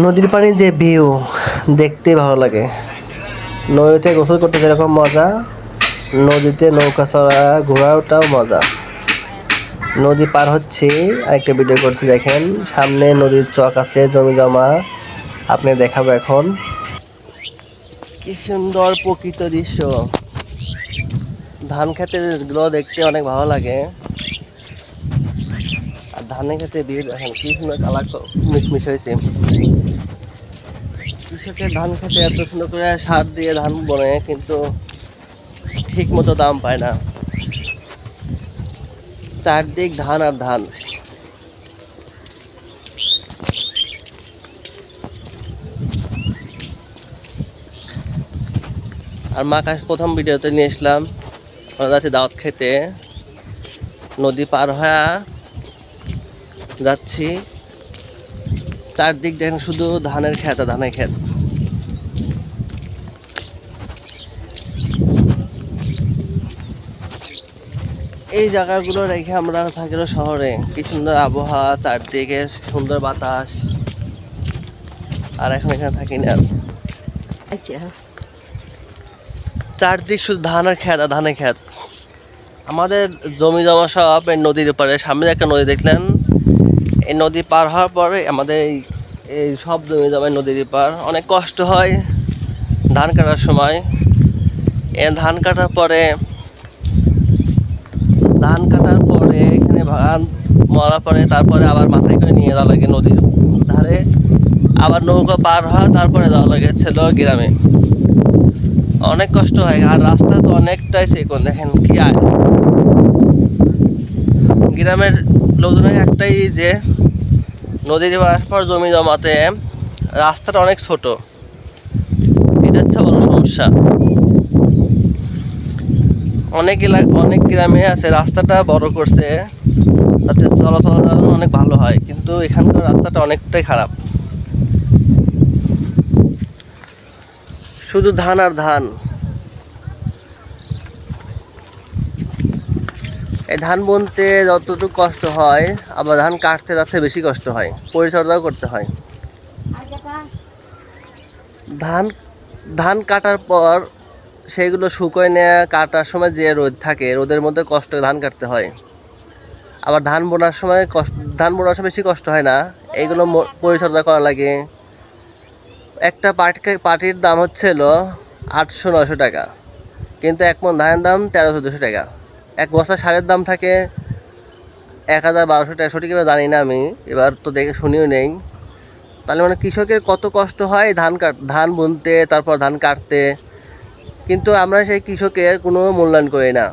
নদীর পানির যে ভিউ, দেখতে ভালো লাগে। নদীতে গোসল করতে যেরকম মজা, নদীতে নৌকা চড়া, ঘোরাটাও মজা। নদী পার হচ্ছে একটা ভিডিও করছি, দেখেন। সামনে নদীর চক আছে, জমি জমা। আপনি দেখাবো এখন। কি সুন্দর প্রকৃত দৃশ্য। ধান খেতেরগুলো দেখতে অনেক ভালো লাগে। আর ধানের খেতে ভিড়, দেখেন, কি সুন্দর কালার মিশমিশ হয়েছে। কৃষকের ধান খেতে এত সুন্দর করে সার দিয়ে ধান বনে, কিন্তু ঠিক মতো দাম পায় না। চারদিক ধান আর ধান। আর মা কাছে প্রথম ভিডিওতে নিয়ে এসলাম আমরা যাচ্ছি দাওয়াত খেতে। নদী পার হয়ে যাচ্ছি। চারদিক দেখেন শুধু ধানের আর ধানের ক্ষেত। এই জায়গাগুলো রেখে আমরা থাকি শহরে। কি সুন্দর আবহাওয়া চারদিকে সুন্দর বাতাস। আর এখন এখানে থাকি না। চারদিক শুধু ধান আর খেত আর ধানের খেত আমাদের জমি জমা সব এই নদীর পারে সামনে একটা নদী দেখলেন। এই নদী পার হওয়ার পরে আমাদের এই এই সব জমি জমা নদীর পার। অনেক কষ্ট হয় ধান কাটার সময়। এ ধান কাটার পরে ধান কাটার পরে এখানে ধান মরার পরে তারপরে আবার মাথায় করে নিয়ে যাওয়া লাগে নদীর ধারে। আবার নৌকা পার হয়, তারপরে যাওয়া লাগে ছিল গ্রামে। অনেক কষ্ট হয়, আর রাস্তা তো অনেকটাই সেকন, দেখেন কি আর গ্রামের লোকজনের একটাই যে, নদীর পর জমি জমাতে রাস্তাটা অনেক ছোট। এটা হচ্ছে বড় সমস্যা। অনেক এলাকা অনেক গ্রামে আছে রাস্তাটা বড় করছে তাতে চলাচল অনেক ভালো হয় কিন্তু এখানকার রাস্তাটা অনেকটাই খারাপ। শুধু ধান আর ধান। এই ধান বুনতে যতটুকু কষ্ট হয় আবার ধান কাটতে যাচ্ছে বেশি কষ্ট হয় পরিচর্যাও করতে হয়। ধান ধান কাটার পর সেইগুলো শুকোয় নেওয়া কাটার সময় যে রোদ থাকে, রোদের মধ্যে কষ্ট ধান কাটতে হয়। আবার ধান বোনার সময় কষ্ট, ধান বোনার সময় বেশি কষ্ট হয় না। এইগুলো পরিচর্যা করা লাগে। একটা পাটকে, পাটির দাম হচ্ছিল আটশো নশো টাকা। কিন্তু এক মন ধানের দাম তেরো চোদ্দোশো টাকা। এক বস্তা সারের দাম থাকে এক হাজার বারোশো টাকা। সঠিকভাবে জানি না আমি, এবার তো দেখে শুনিও নেই। তাহলে মানে কৃষকের কত কষ্ট হয় ধান কাট, ধান বুনতে, তারপর ধান কাটতে। কিন্তু আমরা সেই কৃষকের কোনো মূল্যায়ন করি না।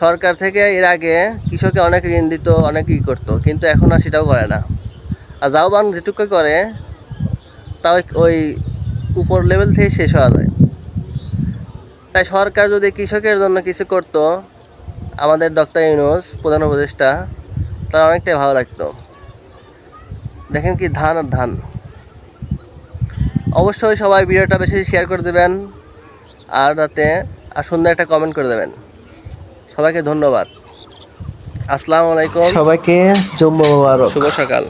সরকার থেকে এর আগে কৃষকে অনেক ঋণ দিত, অনেক ই করতো, কিন্তু এখন আর সেটাও করে না। আর যাও বান যেটুকু করে তাও ওই উপর লেভেল থেকে শেষ হওয়া যায়। তাই সরকার যদি কৃষকের জন্য কিছু করতো, আমাদের ডক্টর ইউনুস, প্রধান উপদেষ্টা, তার অনেকটাই ভালো লাগতো। দেখেন কি ধান আর ধান। অবশ্যই সবাই ভিডিওটা বেশি শেয়ার করে দেবেন। আর রাতে আর সুন্দর একটা কমেন্ট করে দেবেন। সবাইকে ধন্যবাদ। আসসালামু আলাইকুম। সবাইকে জম্মু মুবারক। শুভ সকাল।